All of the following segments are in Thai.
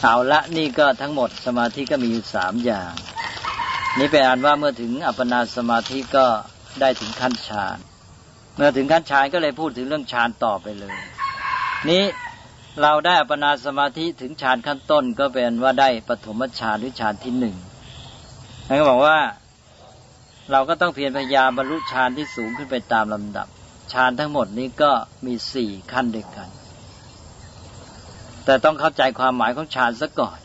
เอาละนี่ก็ทั้งหมดสมาธิก็มีอยู่สามอย่าง นี่เป็นอันว่าเมื่อถึงอัปปนาสมาธิก็ได้ถึงขั้นฌาน เมื่อถึงขั้นฌานก็เลยพูดถึงเรื่องฌานต่อไปเลย นี้เราได้อัปปนาสมาธิถึงฌานขั้นต้นก็เป็นว่าได้ปฐมฌานหรือฌานที่หนึ่งท่านก็บอกว่าเราก็ต้องเพียรพยายามบรรลุฌานที่สูงขึ้นไปตามลำดับฌานทั้งหมดนี้ก็มีสี่ขั้นด้วยกัน แต่ต้องเข้าใจความหมายของฌานซะก่อน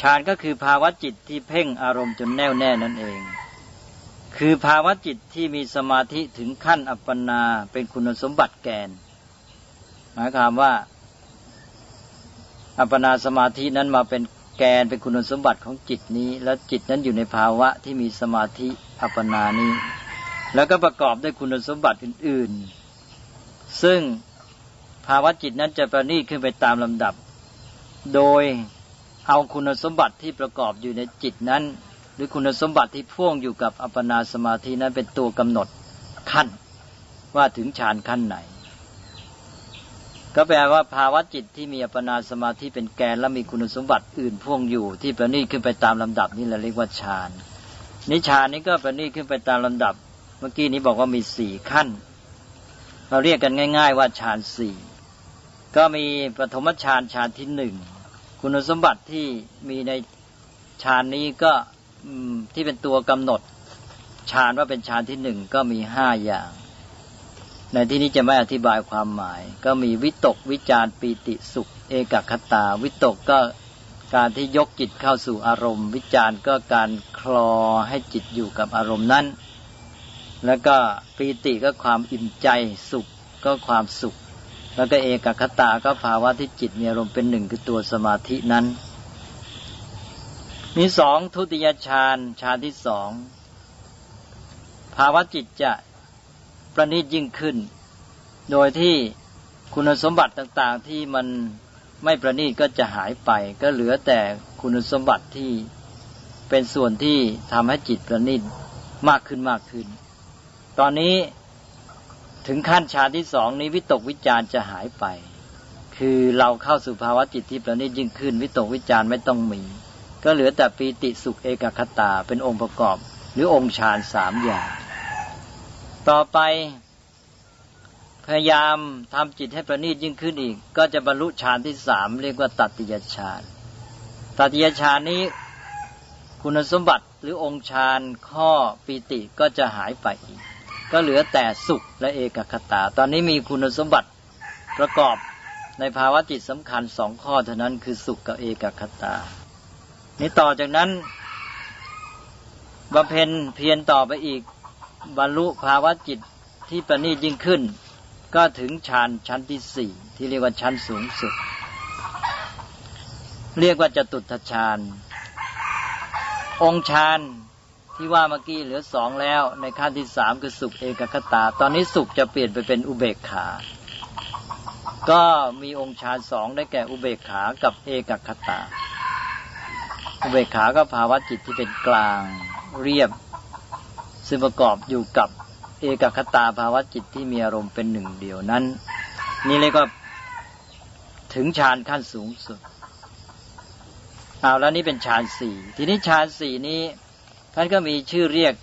ฌานก็คือภาวะจิตที่เพ่งอารมณ์จนแน่วแน่นั่นเอง คือภาวะจิตที่มีสมาธิถึงขั้นอัปปนาเป็นคุณสมบัติแกน หมายความว่า อัปปนาสมาธินั้นมาเป็นแกนเป็นคุณสมบัติของจิตนี้ แล้วจิตนั้นอยู่ในภาวะที่มีสมาธิอัปปนานี้ แล้วก็ประกอบด้วยคุณสมบัติอื่น ๆ ซึ่งภาวะจิตนั้นจะประณีตขึ้นไปตามลำดับ โดยเอาคุณสมบัติที่ประกอบอยู่ในจิตนั้น หรือคุณสมบัติที่พ่วงอยู่กับอัปปนาสมาธินั้นเป็นตัวกำหนดขั้นว่าถึงฌานขั้นไหน ก็แปลว่าภาวะจิตที่มีอัปปนาสมาธิเป็นแกนและมีคุณสมบัติอื่นพ่วงอยู่ ที่ประณีตขึ้นไปตามลำดับนี่เราเรียกว่าฌานนิชานนี้ก็ประณีตขึ้นไปตามลำดับ เมื่อกี้นี้บอกว่ามีสี่ขั้น เราเรียกกันง่าย ๆ ว่าฌานสี่ก็มีปฐมฌานฌานที่หนึ่ง คุณสมบัติที่มีในฌานนี้ก็ที่เป็นตัวกำหนดฌานว่าเป็นฌานที่หนึ่งก็มีห้าอย่าง ในที่นี้จะไม่อธิบายความหมาย ก็มีวิตกวิจารปีติสุข เอกคตา วิตกก็การที่ยกจิตเข้าสู่อารมณ์ วิจารก็การคลอให้จิตอยู่กับอารมณ์นั้น แล้วก็ปีติก็ความอิ่มใจสุขก็ความสุข แล้วก็เอกคตาก็ภาวะที่จิตมีอารมณ์เป็นหนึ่งคือตัวสมาธินั้น มีสองทุติยฌานฌานที่สองภาวะจิตจะประณีตยิ่งขึ้น โดยที่คุณสมบัติต่างๆที่มันไม่ประณีตก็จะหายไป ก็เหลือแต่คุณสมบัติที่เป็นส่วนที่ทำให้จิตประณีตมากขึ้นมากขึ้น ตอนนี้ ถึงขั้นฌานที่สองนี้วิตกวิจารจะหายไป คือเราเข้าสู่ภาวะจิตที่ประณีตยิ่งขึ้น วิตกวิจารไม่ต้องมี ก็เหลือแต่ปีติสุขเอกคตาเป็นองค์ประกอบ หรือองค์ฌานสามอย่าง ต่อไป พยายามทำจิตให้ประณีตยิ่งขึ้นอีก ก็จะบรรลุฌานที่สามเรียกว่าตัติยฌานตัติยฌานนี้คุณสมบัติหรือองค์ฌานข้อปีติก็จะหายไปอีก ก็เหลือแต่สุขและเอกคตา ตอนนี้มีคุณสมบัติประกอบในภาวะจิตสำคัญสองข้อเท่านั้นคือสุขกับเอกคตา นี่ต่อจากนั้นบำเพ็ญเพียรต่อไปอีกบรรลุภาวะจิตที่ประณีตยิ่งขึ้น ก็ถึงฌานชั้นที่สี่ที่เรียกว่าชั้นสูงสุด เรียกว่าจตุตฌานองค์ฌาน ที่ว่าเมื่อกี้เหลือสองแล้ว ในขั้นที่สามคือสุขเอกคตา ตอนนี้สุขจะเปลี่ยนไปเป็นอุเบกขา ก็มีองค์ฌานสองได้แก่อุเบกขากับเอกคตา อุเบกขาก็ภาวะจิตที่เป็นกลางเรียบ ซึ่งประกอบอยู่กับเอกคตาภาวะจิตที่มีอารมณ์เป็นหนึ่งเดียวนั้น นี่เลยก็ถึงฌานขั้นสูงสุดเอาแล้วนี่เป็นฌานสี่ทีนี้ฌานสี่นี้ ท่านก็มีชื่อเรียก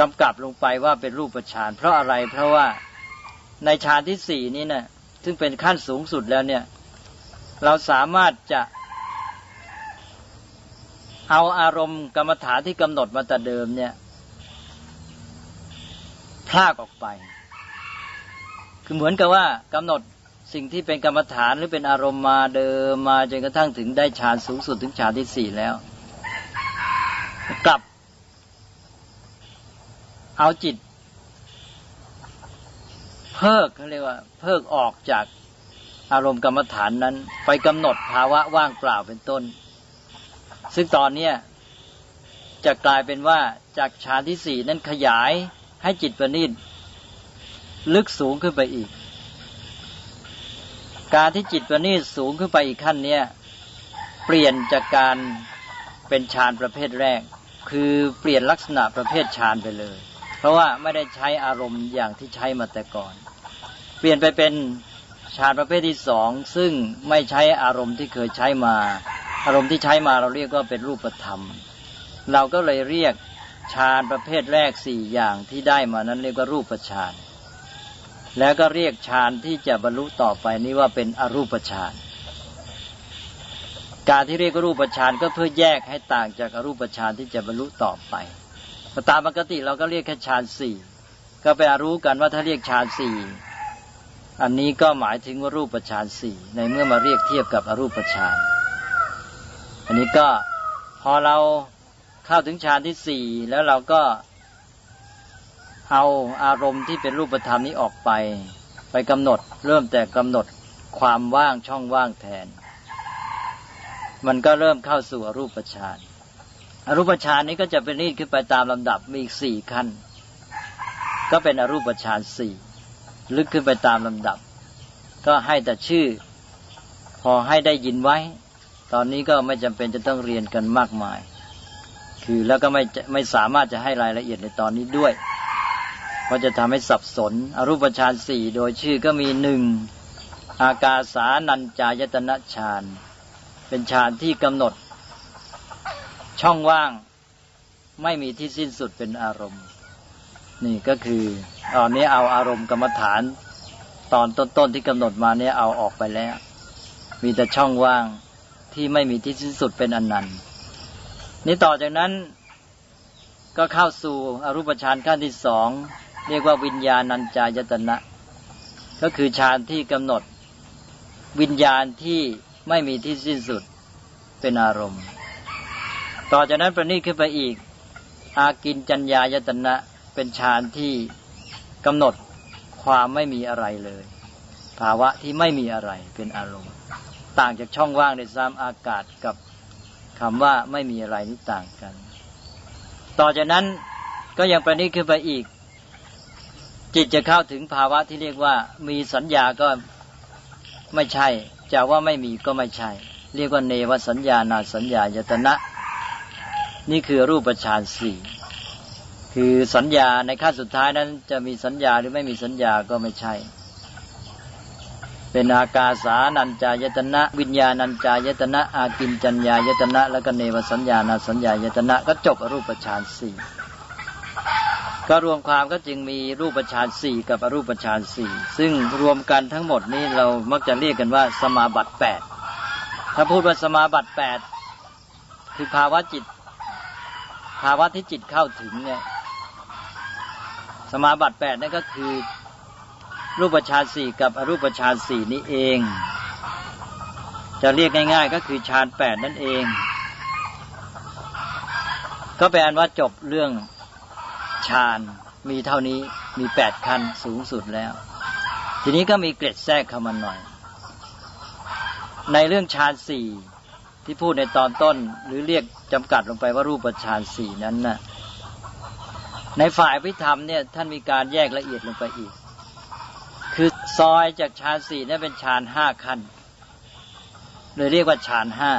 กำกับลงไปว่าเป็นรูปฌานเพราะอะไรเพราะว่าในฌานที่สี่นี้นะ่ะซึ่งเป็นขั้นสูงสุดแล้วเนี่ย เราสามารถจะเอาอารมณ์กรรมฐานที่กำหนดมาแต่เดิมเนี่ยพลากออกไป คือเหมือนกับว่ากำหนดสิ่งที่เป็นกรรมฐานหรือเป็นอารมณ์มาเดิมมาจนกระทั่งถึงได้ฌานสูงสุดถึงฌานที่สี่แล้ว กลับ เอาจิต เพิกเขาเรียกว่า เพิกออกจากอารมณ์กรรมฐานนั้น ไปกำหนดภาวะว่างเปล่าเป็นต้น ซึ่งตอนนี้จะกลายเป็นว่าจากฌานที่สี่นั้นขยายให้จิตประณีตลึกสูงขึ้นไปอีก การที่จิตประณีตสูงขึ้นไปอีกขั้นเนี้ยเปลี่ยนจากการเป็นฌานประเภทแรก คือเปลี่ยนลักษณะประเภทฌานไปเลย เพราะว่าไม่ได้ใช้อารมณ์อย่างที่ใช้มาแต่ก่อน เปลี่ยนไปเป็นฌานประเภทที่สองซึ่งไม่ใช้อารมณ์ที่เคยใช้มา อารมณ์ที่ใช้มาเราเรียกว่าเป็นรูปธรรม เราก็เลยเรียกฌานประเภทแรกสี่อย่างที่ได้มานั้นเรียกว่ารูปฌานแล้วก็เรียกฌานที่จะบรรลุต่อไปนี้ว่าเป็นอรูปฌาน การที่เรียกรูปฌานก็เพื่อแยกให้ต่างจากอรูปฌานที่จะบรรลุต่อไปตามปกติเราก็เรียกแค่ฌานสี่ก็ไปรู้กันว่าถ้าเรียกฌานสี่อันนี้ก็หมายถึงว่ารูปฌานสี่ในเมื่อมาเรียกเทียบกับอรูปฌานอันนี้ก็พอเราเข้าถึงฌานที่สี่แล้วเราก็เอาอารมณ์ที่เป็นรูปธรรมนี้ออกไป ไปกำหนดเริ่มแต่กำหนดความว่างช่องว่างแทน มันก็เริ่มเข้าสู่อรูปฌานอรูปฌานนี้ก็จะเป็นนิดขึ้นไปตามลำดับมีอีกสี่ขั้น ก็เป็นอรูปฌานสี่ลึกขึ้นไปตามลำดับ ก็ให้แต่ชื่อ พอให้ได้ยินไว้ ตอนนี้ก็ไม่จำเป็นจะต้องเรียนกันมากมาย คือแล้วก็ไม่ไม่สามารถจะให้รายละเอียดในตอนนี้ด้วยเพราะจะทำให้สับสน อรูปฌานสี่โดยชื่อก็มีหนึ่งอากาสานัญจายตนะฌาน เป็นฌานที่กำหนด ช่องว่างไม่มีที่สิ้นสุดเป็นอารมณ์ นี่ก็คือตอนนี้เอาอารมณ์กรรมฐาน ตอนต้นๆที่กำหนดมาเนี่ยเอาออกไปแล้ว มีแต่ช่องว่างที่ไม่มีที่สิ้นสุดเป็นอนันต์นี่ต่อจากนั้นก็เข้าสู่อรูปฌานขั้นที่สองเรียกว่าวิญญาณัญจายตนะ ก็คือฌานที่กำหนดวิญญาณที่ ไม่มีที่สิ้นสุดเป็นอารมณ์ ต่อจากนั้นประณีตขึ้นไปอีก อากินจัญญายตนะเป็นฌานที่กำหนดความไม่มีอะไรเลย ภาวะที่ไม่มีอะไรเป็นอารมณ์ ต่างจากช่องว่างในซ้ำอากาศกับคำว่าไม่มีอะไรนี่ต่างกัน ต่อจากนั้นก็ยังประณีตขึ้นไปอีก จิตจะเข้าถึงภาวะที่เรียกว่า มีสัญญาก็ไม่ใช่ จะว่าไม่มีก็ไม่ใช่ เรียกว่าเนวสัญญานาสัญญายตนะ นี่คือรูปฌานสี่คือสัญญาในขั้นสุดท้ายนั้นจะมีสัญญาหรือไม่มีสัญญาก็ไม่ใช่ เป็นอากาสานัญจายตนะ วิญญาณัญจายตนะ อากินจัญญายตนะ แล้วก็เนวสัญญานาสัญญายตนะ ก็จบรูปฌานสี่ ก็รวมความก็จึงมีรูปฌานสี่กับอรูปฌานสี่ซึ่งรวมกันทั้งหมดนี้เรามักจะเรียกกันว่าสมาบัติแปดถ้าพูดว่าสมาบัติแปดคือภาวะจิต ภาวะที่จิตเข้าถึงเนี่ยสมาบัติแปดนั่นก็คือรูปฌานสี่กับอรูปฌานสี่นี้เอง จะเรียกง่าย ๆ ก็คือฌานแปดนั่นเอง ก็แปลว่าจบเรื่อง ฌานมีเท่านี้มีแปดขั้นสูงสุดแล้ว ทีนี้ก็มีเกร็ดแทรกเข้ามาหน่อย ในเรื่องฌานสี่ที่พูดในตอนต้น หรือเรียกจำกัดลงไปว่ารูปฌานสี่นั้นนะ่ะในฝ่ายพิธรรมเนี่ยท่านมีการแยกละเอียดลงไปอีก คือซอยจากฌานสี่นี่เป็นฌานห้าขั้นเลยเรียกว่าฌานห้า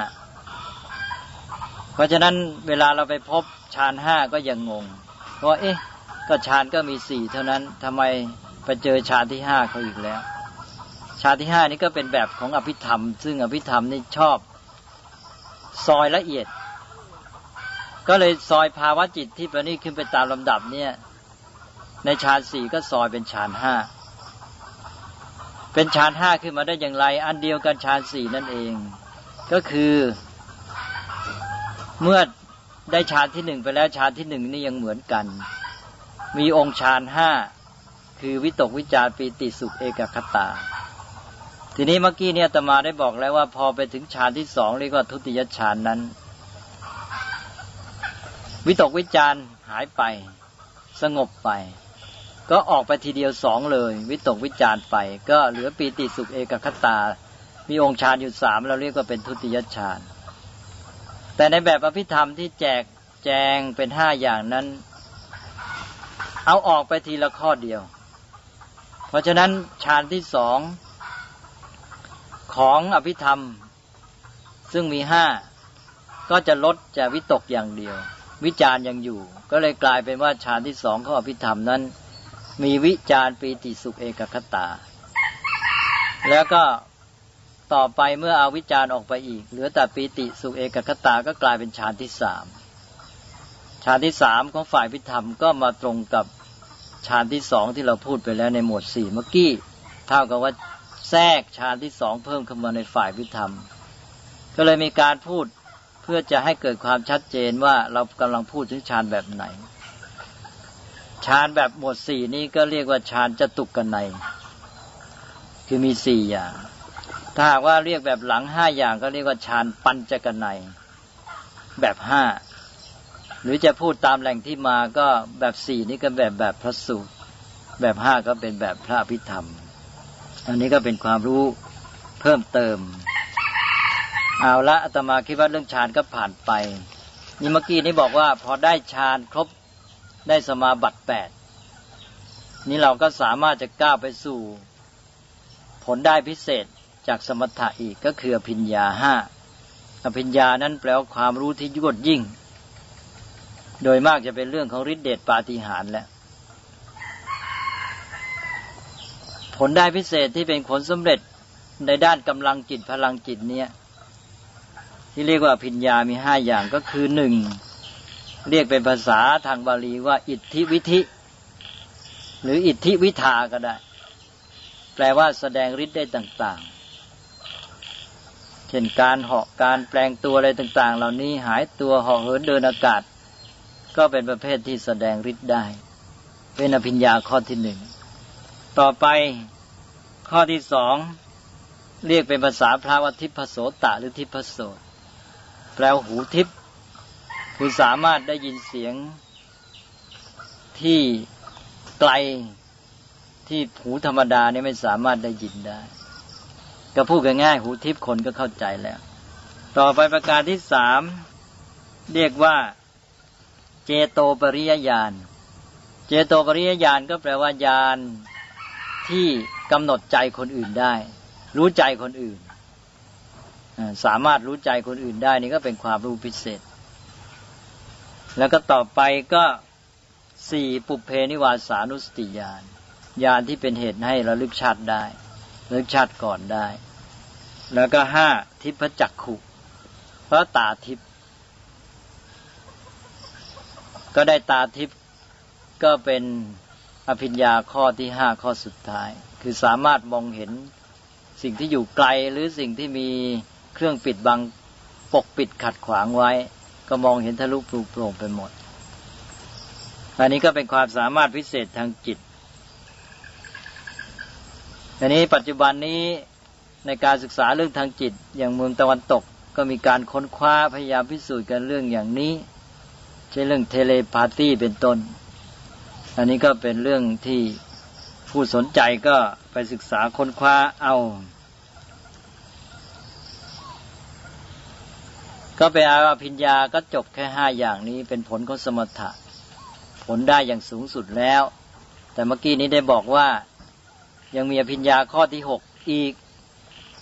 เพราะฉะนั้นเวลาเราไปพบฌานห้าก็ยังงง เพราเอ๊ะก็ฌานก็มีสี่เท่านั้นทำไมไปเจอฌานที่ห้าเขาอีกแล้ว ฌานที่ห้านี้ก็เป็นแบบของอภิธรรม ซึ่งอภิธรรมนี่ชอบ ซอยละเอียด ก็เลยซอยภาวะจิตที่ประณีตขึ้นไปตามลำดับเนี่ย ในฌานสี่ก็ซอยเป็นฌานห้าเป็นฌานห้าขึ้นมาได้อย่างไร อันเดียวกันฌานสี่นั่นเอง ก็คือ เมื่อ ได้ฌานที่หนึ่งไปแล้วฌานที่หนึ่งนี่ยังเหมือนกัน มีองค์ฌานห้าคือวิตกวิจารปีติสุขเอกคตา ทีนี้เมื่อกี้เนี่ยตมาได้บอกแล้วว่าพอไปถึงฌานที่สองเรียกว่าทุติยฌานนั้น วิตกวิจารหายไป สงบไป ก็ออกไปทีเดียวสองเลย วิตกวิจารไป ก็เหลือปีติสุขเอกคตา มีองค์ฌานอยู่สามเราเรียกว่าเป็นทุติยฌาน แต่ในแบบอภิธรรมที่แจกแจงเป็นห้าอย่างนั้น เอาออกไปทีละข้อเดียว เพราะฉะนั้นฌานที่สองของอภิธรรม ซึ่งมีห้าก็จะลดจะวิตกอย่างเดียว วิจารยังอยู่ ก็เลยกลายเป็นว่าฌานที่สองของอภิธรรมนั้น มีวิจารปีติสุขเอกคตา แล้วก็ ต่อไปเมื่อเอาวิจาร์ออกไปอีก เหลือแต่ปีติสุเอกคตาก็กลายเป็นฌานที่สามฌานที่สามของฝ่ายพิธรรมก็มาตรงกับฌานที่สองที่เราพูดไปแล้วในหมวดสี่เมื่อกี้เท่ากับว่าแทรกฌานที่สองเพิ่มเข้ามาในฝ่ายพิธรรม ก็เลยมีการพูดเพื่อจะให้เกิดความชัดเจนว่าเรากำลังพูดถึงฌานแบบไหนฌานแบบหมวดสี่นี้ก็เรียกว่าฌานจตุกกันใน คือมีสี่อย่าง ถ้าหากว่าเรียกแบบหลังห้าอย่างก็เรียกว่าฌานปัญจกนในแบบห้าหรือจะพูดตามแหล่งที่มาก็แบบสี่นี่ก็แบบแบบพระสูตรแบบห้าก็เป็นแบบพระพิธรรม อันนี้ก็เป็นความรู้เพิ่มเติม เอาละอาตมาคิดว่าเรื่องฌานก็ผ่านไป นี่เมื่อกี้นี้บอกว่า พอได้ฌานครบได้สมาบัติแปดนี่เราก็สามารถจะก้าวไปสู่ ผลได้พิเศษ จากสมถะอีกก็คืออภิญญาห้าอภิญญานั้นแปลว่าความรู้ที่ยวดยิ่ง โดยมากจะเป็นเรื่องของฤทธิเดชปาฏิหาริย์แหละผลได้พิเศษที่เป็นผลสำเร็จในด้านกำลังจิตพลังจิตเนี่ยที่เรียกว่าพิญญามีห้าอย่างก็คือหนึ่งเรียกเป็นภาษาทางบาลีว่า อิทธิวิธิ หรืออิทธิวิทาก็ได้ แปลว่าแสดงฤทธิ์ได้ต่างๆ เช่นการเหาะการแปลงตัวอะไรต่าง ๆ เหล่านี้หายตัวเหาะเหินเดินอากาศ ก็เป็นประเภทที่แสดงฤทธิ์ได้ เป็นอภิญญาข้อที่หนึ่งต่อไปข้อที่สองเรียกเป็นภาษาพระวทิพโสตะหรือทิพโสตแปลหูทิพคือสามารถได้ยินเสียงที่ไกลที่หูธรรมดาเนี่ยไม่สามารถได้ยินได้ ก็พูดง่ายๆหูทิพย์คนก็เข้าใจแล้ว ต่อไปประการที่สามเรียกว่า เจโตปริยญาณ เจโตปริยญาณก็แปลว่าญาณที่กำหนดใจคนอื่นได้ รู้ใจคนอื่นสามารถรู้ใจคนอื่นได้นี่ก็เป็นความรู้พิเศษ แล้วก็ต่อไปก็สี่ปุเพนิวาสานุสติญาณญาณที่เป็นเหตุให้ระลึกชาติได้ ระลึกชาติก่อนได้ แล้วก็ห้าทิพจักขุพระตาทิพก็ได้ตาทิพย์ก็เป็นอภิญญาข้อที่ห้าข้อสุดท้าย คือสามารถมองเห็นสิ่งที่อยู่ไกลหรือสิ่งที่มีเครื่องปิดบังปกปิดขัดขวางไว้ ก็มองเห็นทะลุปลุกโปร่งไปหมด อันนี้ก็เป็นความสามารถพิเศษทางจิต อันนี้ปัจจุบันนี้ในการศึกษาเรื่องทางจิต อย่างเมืองตะวันตกก็มีการค้นคว้าพยายามพิสูจน์กันเรื่องอย่างนี้ใช่นเรื่องเทเลพาธีเป็นต้น อันนี้ก็เป็นเรื่องที่ผู้สนใจก็ไปศึกษาค้นคว้าเอา ก็ไปอาพิญญาก็จบแค่ห้าอย่างนี้เป็นผลของสมถะ ผลได้อย่างสูงสุดแล้ว แต่เมื่อกี้นี้ได้บอกว่า ยังมีอภิญญาข้อที่หกอีก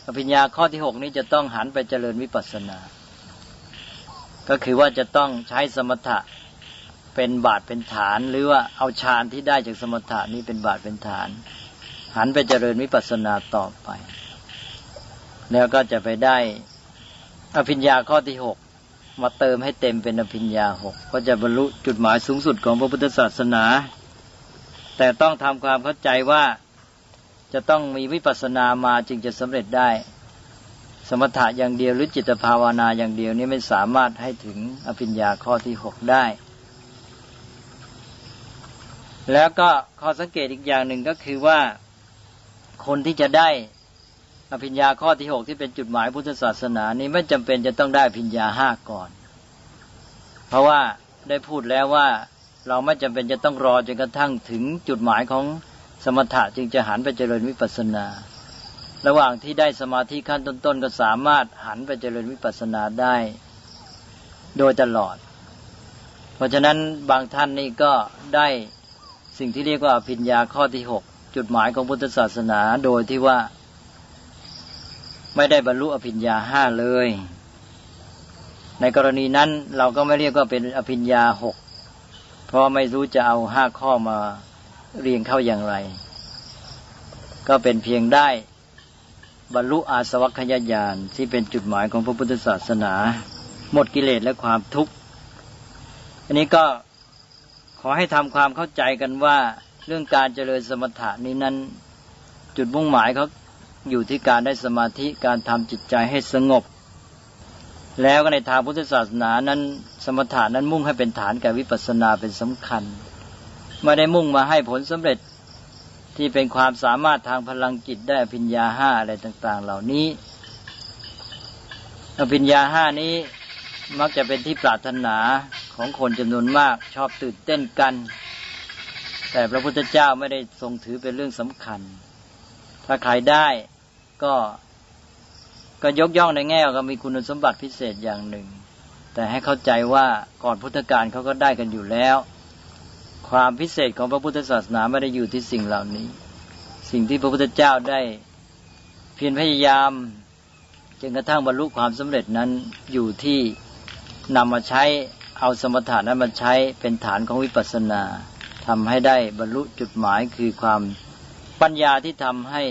อภิญญาข้อที่หกนี้จะต้องหันไปเจริญวิปัสสนา ก็คือว่าจะต้องใช้สมถะเป็นบาทเป็นฐาน หรือว่าเอาฌานที่ได้จากสมถะนี้เป็นบาทเป็นฐาน หันไปเจริญวิปัสสนาต่อไป แล้วก็จะไปได้อภิญญาข้อที่หกมาเติมให้เต็มเป็นอภิญญาหกก็จะบรรลุจุดหมายสูงสุดของพระพุทธศาสนา แต่ต้องทำความเข้าใจว่า จะต้องมีวิปัสสนามาจึงจะสำเร็จได้ สมถะอย่างเดียวหรือจิตภาวนาอย่างเดียวนี้ไม่สามารถให้ถึงอภิญญาข้อที่หกได้ แล้วก็ข้อสังเกตอีกอย่างหนึ่งก็คือว่าคนที่จะได้อภิญญาข้อที่หกที่เป็นจุดหมายพุทธศาสนานี้ไม่จำเป็นจะต้องได้อภิญญาห้าก่อน เพราะว่าได้พูดแล้วว่าเราไม่จำเป็นจะต้องรอจนกระทั่งถึงจุดหมายของ สมถะจึงจะหันไปเจริญวิปัสนา ระหว่างที่ได้สมาธิขั้นต้นๆ ก็สามารถหันไปเจริญวิปัสสนาได้ โดยตลอด เพราะฉะนั้นบางท่านนี่ก็ได้สิ่งที่เรียกว่าพิญญาข้อที่หกจุดหมายของพุทธศาสนาโดยที่ว่า ไม่ได้บรรลุอภิญญาห้าเลย ในกรณีนั้นเราก็ไม่เรียกว่าเป็นอภิญญาหกเพราะไม่รู้จะเอาห้าข้อมา เรียงเข้าอย่างไร ก็เป็นเพียงได้บรรลุอาสวัคยญาณที่เป็นจุดหมายของพระพุทธศาสนา หมดกิเลสและความทุกข์ อันนี้ก็ขอให้ทำความเข้าใจกันว่าเรื่องการเจริญสมถะนี้นั้น จุดมุ่งหมายเขาอยู่ที่การได้สมาธิการทำจิตใจให้สงบ แล้วก็ในทางพุทธศาสนานั้น สมถะนั้นมุ่งให้เป็นฐานแก่วิปัสสนาเป็นสำคัญ ไม่ได้มุ่งมาให้ผลสำเร็จที่เป็นความสามารถทางพลังจิตได้อภิญญาห้าอะไรต่าง ๆ เหล่านี้อภิญญาห้านี้มักจะเป็นที่ปรารถนาของคนจำนวนมากชอบตื่นเต้นกัน แต่พระพุทธเจ้าไม่ได้ทรงถือเป็นเรื่องสำคัญ ถ้าใครได้ก็ก็ยกย่องในแง่ก็มีคุณสมบัติพิเศษอย่างหนึ่ง แต่ให้เข้าใจว่าก่อนพุทธกาลเขาก็ได้กันอยู่แล้ว ความพิเศษของพระพุทธศาสนาไม่ได้อยู่ที่สิ่งเหล่านี้ สิ่งที่พระพุทธเจ้าได้เพียรพยายามจนกระทั่งบรรลุความสำเร็จนั้นอยู่ที่นำมาใช้เอาสมถะนั้นมาใช้เป็นฐานของวิปัสสนาทำให้ได้บรรลุจุดหมายคือความปัญญาที่ทำให้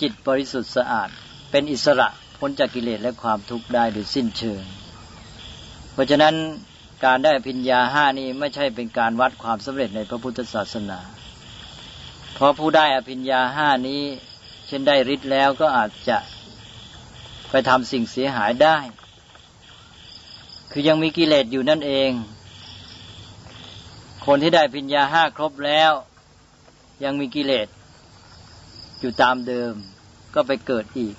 จิตบริสุทธิ์สะอาด เป็นอิสระพ้นจากกิเลสและความทุกข์ได้โดยสิ้นเชิง เพราะฉะนั้น การได้อภิญญาห้านี้ไม่ใช่เป็นการวัดความสำเร็จในพระพุทธศาสนา เพราะผู้ได้อภิญญาห้านี้ เช่นได้ฤทธิ์แล้วก็อาจจะไปทำสิ่งเสียหายได้ คือยังมีกิเลสอยู่นั่นเอง คนที่ได้พิญญาห้าครบแล้ว ยังมีกิเลสอยู่ตามเดิมก็ไปเกิดอีก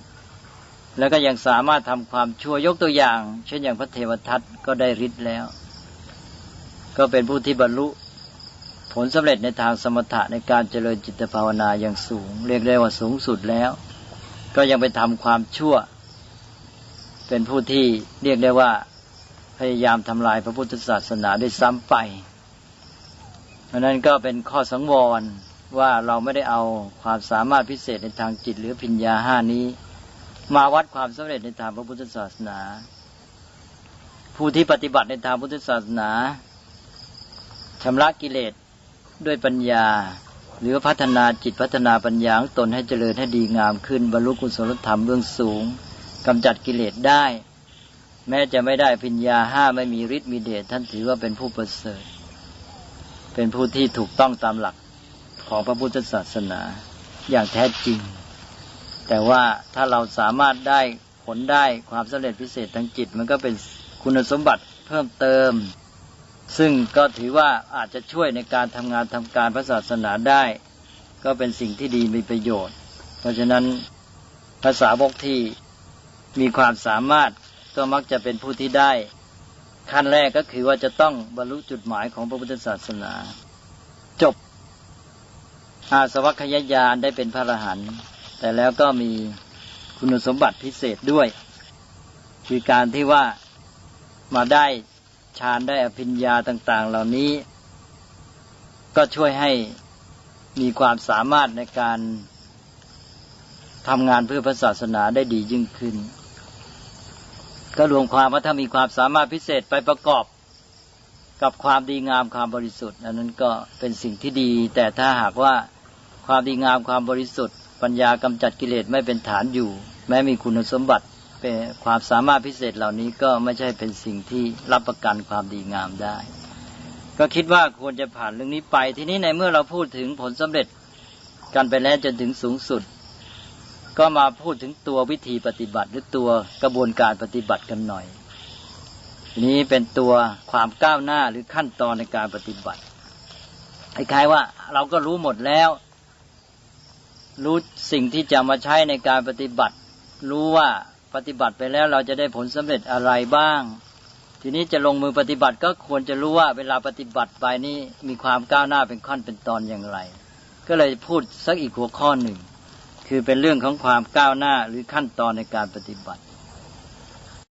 แล้วก็ยังสามารถทำความชั่วยกตัวอย่าง เช่นอย่างพระเทวทัตก็ได้ฤทธิ์แล้ว ก็เป็นผู้ที่บรรลุ ผลสำเร็จในทางสมถะในการเจริญจิตภาวนาอย่างสูง เรียกได้ว่าสูงสุดแล้ว ก็ยังไปทำความชั่ว เป็นผู้ที่เรียกได้ว่าพยายามทำลายพระพุทธศาสนาได้ซ้ำไปเพราะนั้นก็เป็นข้อสังวรว่าเราไม่ได้เอาความสามารถพิเศษในทางจิตหรือพิญญาห้านี้ มาวัดความสำเร็จในทางพระพุทธศาสนา ผู้ที่ปฏิบัติในทางพุทธศาสนา ชำระกิเลสด้วยปัญญา หรือพัฒนาจิตพัฒนาปัญญาตนให้เจริญให้ดีงามขึ้น บรรลุกุศลธรรมเบื้องสูงกำจัดกิเลสได้ แม้จะไม่ได้ปัญญาห้าไม่มีฤทธิ์มีเดชท่านถือว่าเป็นผู้ประเสริฐ เป็นผู้ที่ถูกต้องตามหลักของพระพุทธศาสนาอย่างแท้จริง แต่ว่าถ้าเราสามารถได้ผลได้ความสำเร็จพิเศษทางจิต มันก็เป็นคุณสมบัติเพิ่มเติม ซึ่งก็ถือว่าอาจจะช่วยในการทำงานทำการพระศาสนาได้ ก็เป็นสิ่งที่ดีมีประโยชน์ เพราะฉะนั้นภาษาวกที่มีความสามารถก็มักจะเป็นผู้ที่ได้ขั้นแรกก็คือว่าจะต้องบรรลุจุดหมายของพระพุทธศาสนา จบ อาสวัคยายานได้เป็นพระอรหันต์แต่แล้วก็มีคุณสมบัติพิเศษด้วย คือการที่ว่ามาได้ ฌานได้อภิญญาต่างๆ เหล่านี้ ก็ช่วยให้มีความสามารถในการทำงานเพื่อพระศาสนาได้ดียิ่งขึ้น ก็รวมความว่าถ้ามีความสามารถพิเศษไปประกอบกับความดีงามความบริสุทธิ์อันนั้นก็เป็นสิ่งที่ดี แต่ถ้าหากว่าความดีงามความบริสุทธิ์ ปัญญากำจัดกิเลสไม่เป็นฐานอยู่ แม้มีคุณสมบัติ เป็นความสามารถพิเศษเหล่านี้ก็ไม่ใช่เป็นสิ่งที่รับประกันความดีงามได้ ก็คิดว่าควรจะผ่านเรื่องนี้ไป ทีนี้ในเมื่อเราพูดถึงผลสำเร็จกันไปแล้วจนถึงสูงสุด ก็มาพูดถึงตัววิธีปฏิบัติ หรือตัวกระบวนการปฏิบัติกันหน่อย นี้เป็นตัวความก้าวหน้าหรือขั้นตอนในการปฏิบัติคล้ายๆว่าเราก็รู้หมดแล้ว รู้สิ่งที่จะมาใช้ในการปฏิบัติ รู้ว่า ปฏิบัติไปแล้วเราจะได้ผลสำเร็จอะไรบ้าง ทีนี้จะลงมือปฏิบัติก็ควรจะรู้ว่าเวลาปฏิบัติไปนี้มีความก้าวหน้าเป็นขั้นเป็นตอนอย่างไร ก็เลยพูดสักอีกหัวข้อหนึ่ง คือเป็นเรื่องของความก้าวหน้าหรือขั้นตอนในการปฏิบัติ